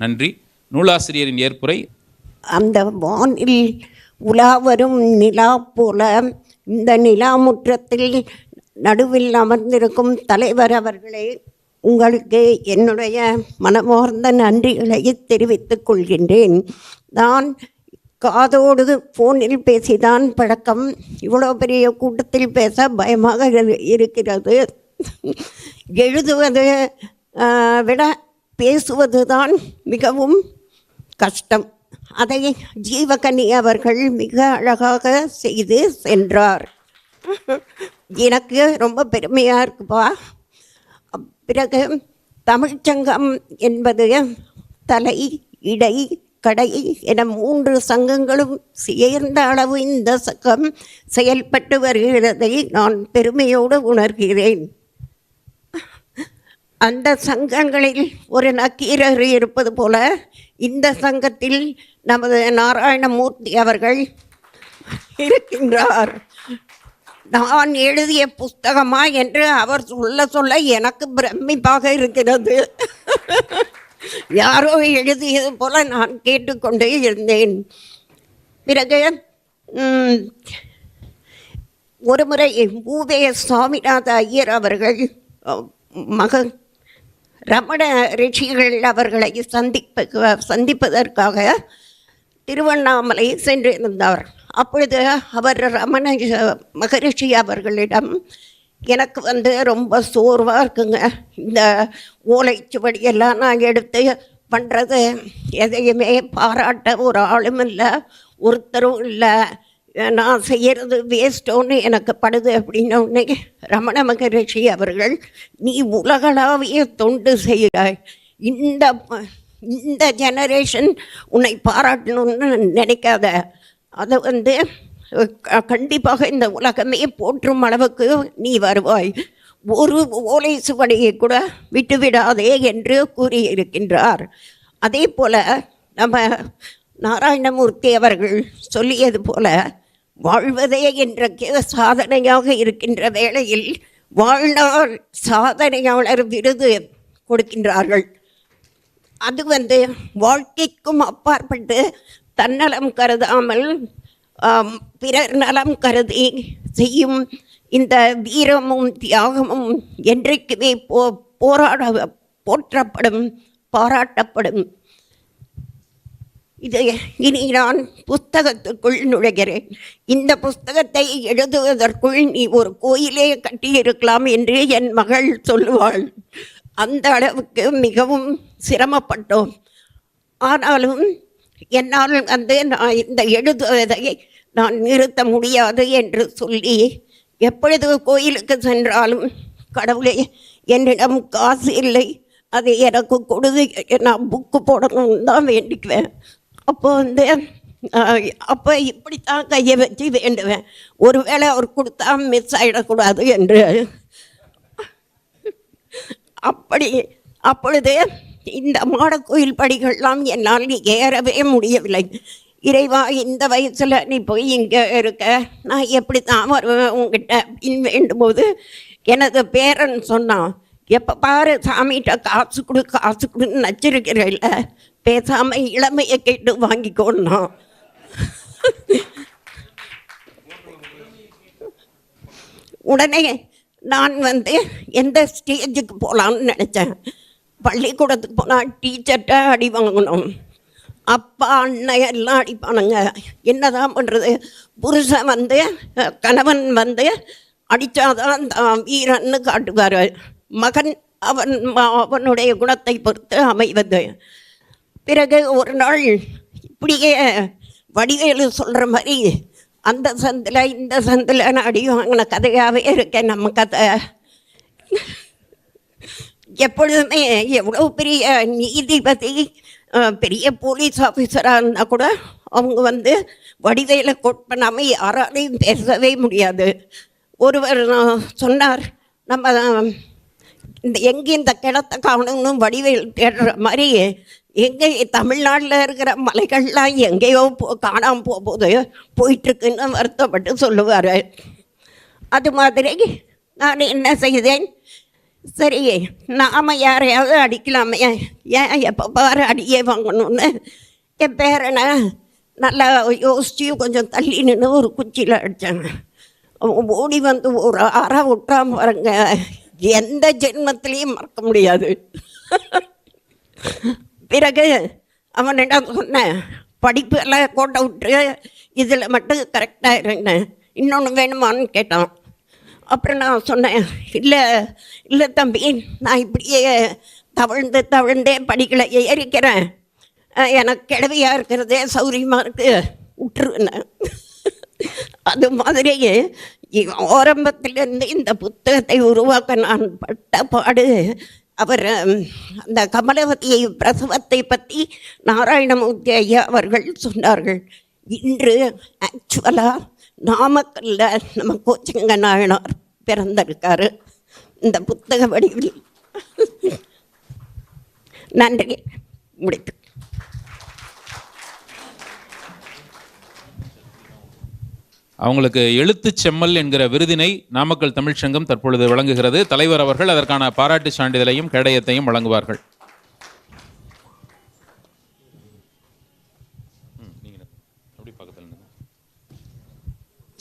நன்றி. நூலாசிரியரின் ஏற்புரை. அந்த வானில் உலா வரும் நிலா போல இந்த நிலா முற்றத்தில் நடுவில் அமர்ந்திருக்கும் தலைவர் அவர்களே உங்களுக்கு என்னுடைய மனமார்ந்த நன்றிகளை தெரிவித்துக் கொள்கின்றேன். நான் காதோடு ஃபோனில் பேசிதான் பழக்கம். இவ்வளோ பெரிய கூட்டத்தில் பேச பயமாக இரு- இருக்கிறது. எழுதுவது விட பேசுவது தான் மிகவும் கஷ்டம். அதை ஜீவகனி அவர்கள் மிக அழகாக செய்து சென்றார். எனக்கு ரொம்ப பெருமையாக இருக்குப்பா. பிறகு தமிழ்ச்சங்கம் என்பது தலை இடை கடை என மூன்று சங்கங்களும் சேர்ந்த அளவு இந்த சங்கம் செயல்பட்டு வருகிறதை நான் பெருமையோடு உணர்கிறேன். அந்த சங்கங்களில் ஒரு நக்கீரர் இருப்பது போல இந்த சங்கத்தில் நமது நாராயணமூர்த்தி அவர்கள் இருக்கின்றார். நான் எழுதிய புஸ்தகமா என்று அவர் சொல்ல சொல்ல எனக்கு பிரமிப்பாக இருக்கிறது. யாரோ எழுதியது போல நான் கேட்டுக்கொண்டே இருந்தேன். பிறகு ஒருமுறை ஒரு முறை ஐயர் அவர்கள் மகன் ரமண ரிஷிகள் அவர்களை சந்திப்பு சந்திப்பதற்காக திருவண்ணாமலை சென்றிருந்தார். அப்பொழுது அவர் ரமண மகரிஷி அவர்களிடம் எனக்கு வந்து ரொம்ப சோர்வாக இருக்குங்க. இந்த ஓலைச்சுவடி எல்லாம் நான் எடுத்து பண்ணுறது எதையுமே பாராட்ட ஒரு ஆளும் இல்லை ஒருத்தரும் இல்லை. நான் செய்கிறது வேஸ்ட்டோன்னு எனக்கு படுது அப்படின்னோடனே ரமண மகரிஷி அவர்கள் நீ உலகளாவிய தொண்டு செய்கிறாய். இந்த இந்த ஜெனரேஷன் உன்னை பாராட்டணும்னு நினைக்காத. அதை வந்து க- கண்டிப்பாக இந்த உலகமே போற்றும் அளவுக்கு நீ வருவாய். ஒரு ஓலை சுவடியை கூட விட்டுவிடாதே என்று கூறியிருக்கின்றார். அதே போல் நம்ம நாராயணமூர்த்தி அவர்கள் சொல்லியது போல வாழ்வதே இன்றைக்கு சாதனையாக இருக்கின்ற வேளையில் வாழ்நாள் சாதனையாளர் விருது கொடுக்கின்றார்கள். அது வந்து வாழ்க்கைக்கும் அப்பாற்பட்டு தன்னலம் கருதாமல் பிறர் நலம் கருதி செய்யும் இந்த வீரமும் தியாகமும் என்றைக்குமே போ போராட போற்றப்படும் பாராட்டப்படும் இது இனி நான் புஸ்தகத்துக்குள் நுழைகிறேன். இந்த புஸ்தகத்தை எழுதுவதற்குள் நீ ஒரு கோயிலே கட்டியிருக்கலாம் என்று என் மகள் சொல்லுவாள். அந்த அளவுக்கு மிகவும் சிரமப்பட்டோம். ஆனாலும் என்னால் வந்து நான் இந்த எழுதுவதை நான் நிறுத்த முடியாது என்று சொல்லி எப்பொழுது கோயிலுக்கு சென்றாலும் கடவுளே என்னிடம் காசு இல்லை. அது எனக்கு கொடுது நான் புக்கு போடணும்னு தான் வேண்டிக்குவேன். அப்போ வந்து அப்போ இப்படித்தான் கையை வச்சு வேண்டுவேன். ஒருவேளை அவர் கொடுத்தா மிஸ் ஆகிடக்கூடாது என்று. அப்படி அப்பொழுது இந்த மாடக்கோயில் படிகள்லாம் என்னால் ஏறவே முடியவில்லை. இறைவா இந்த வயசில் நீ போய் இங்கே இருக்க. நான் எப்படி தான் வருவேன் உங்ககிட்ட அப்படின்னு வேண்டும்போது எனது பேரன் சொன்னான் எப்போ பாரு சாமிகிட்ட காசு கொடு காசு கொடுன்னு நச்சிருக்கிறல்ல. பேசாமல் இளமையை கேட்டு வாங்கிக்கோன்னா உடனே நான் வந்து எந்த ஸ்டேஜுக்கு போகலான்னு நினச்சேன் பள்ளிக்கூடத்துக்கு போனால் டீச்சர்கிட்ட அடி வாங்கணும் அப்பா அண்ணன் எல்லாம் அடிப்பானுங்க என்னதான் பண்ணுறது புருஷன் வந்து கணவன் வந்து அடித்தாதான் தான் வீரன்னு காட்டுவார் மகன் அவன் ம- அவனுடைய குணத்தை பொறுத்து அமைவது பிறகு ஒரு நாள் இப்படியே வடிவேலு சொல்கிற மாதிரி அந்த சந்தில் இந்த சந்தில் நான் அடி வாங்கின கதையாகவே இருக்கேன் நம்ம கதை. எப்பொழுதுமே எவ்வளோ பெரிய நீதிபதி பெரிய போலீஸ் ஆஃபீஸராக இருந்தால் கூட அவங்க வந்து வடிவேலை கோட் பண்ணாமல் யாராலையும் பேசவே முடியாது. ஒருவர் சொன்னார் நம்ம இந்த எங்கே இந்த கிணத்தை காணணும்னு வடிவேல் தேடுற மாதிரி எங்கே தமிழ்நாட்டில் இருக்கிற மலைகள்லாம் எங்கேயோ போ காணாமல் போகும்போது போயிட்டுருக்குன்னு வருத்தப்பட்டு சொல்லுவார். அது மாதிரி நான் என்ன செய்தேன்? சரி நாம யாரையாவது அடிக்கலாமே. ஏன் எப்போ பாரு அடியே வாங்கணும்னு. என் பேரனை நல்லா யோசிச்சு கொஞ்சம் தள்ளி நின்று ஒரு குச்சியில் அடித்தாங்க ஓடி வந்து ஒரு அறை விட்டாம பாருங்க. எந்த ஜென்மத்திலையும் மறக்க முடியாது. பிறகு அவனிடம் சொன்னேன் படிப்பெல்லாம் கோட்டை விட்டு இதில் மட்டும் கரெக்டாக இருந்தேன் இன்னொன்று வேணுமான்னு கேட்டான். அப்புறம் நான் சொன்னேன் இல்லை இல்லை தம்பி நான் இப்படியே தவழ்ந்து தவழ்ந்தே படிக்கலை ஏறிக்கிறேன் எனக்கு கிழவியாக இருக்கிறதே சௌரியமாக இருக்குது விட்டுருவேன் அது மாதிரி ஆரம்பத்திலேருந்து இந்த புத்தகத்தை உருவாக்க நான் பட்ட பாடு அவர் அந்த கமலவதியை பிரசவத்தை பற்றி நாராயணமூர்த்தி ஐயா அவர்கள் சொன்னார்கள். இன்று ஆக்சுவலாக நாமக்கல்ல நம்ம கோச்சிங்க நாயனார் பிறந்திருக்காரு. இந்த புத்தக வடிவில். நன்றி. முடித்து அவங்களுக்கு எழுத்துச் செம்மல் என்கிற விருதினை நாமக்கல் தமிழ்ச் சங்கம் தற்பொழுது வழங்குகிறது. தலைவர் அவர்கள் அதற்கான பாராட்டு சான்றிதழையும் கேடயத்தையும் வழங்குவார்கள். ம்,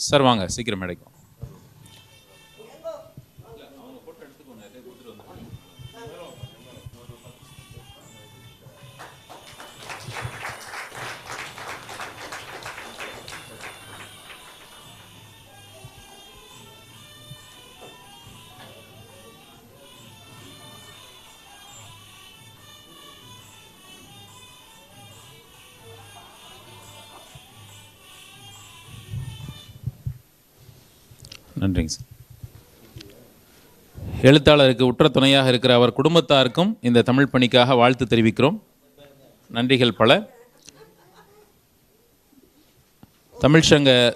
சார் வாங்க சீக்கிரம் கிடைக்கும் நன்றிங்க சார். எழுத்தாளருக்கு உற்ற துணையாக இருக்கிற அவர் குடும்பத்தாருக்கும் இந்த தமிழ் பணிக்காக வாழ்த்து தெரிவிக்கிறோம். நன்றிகள் பல. தமிழ்ச்சங்க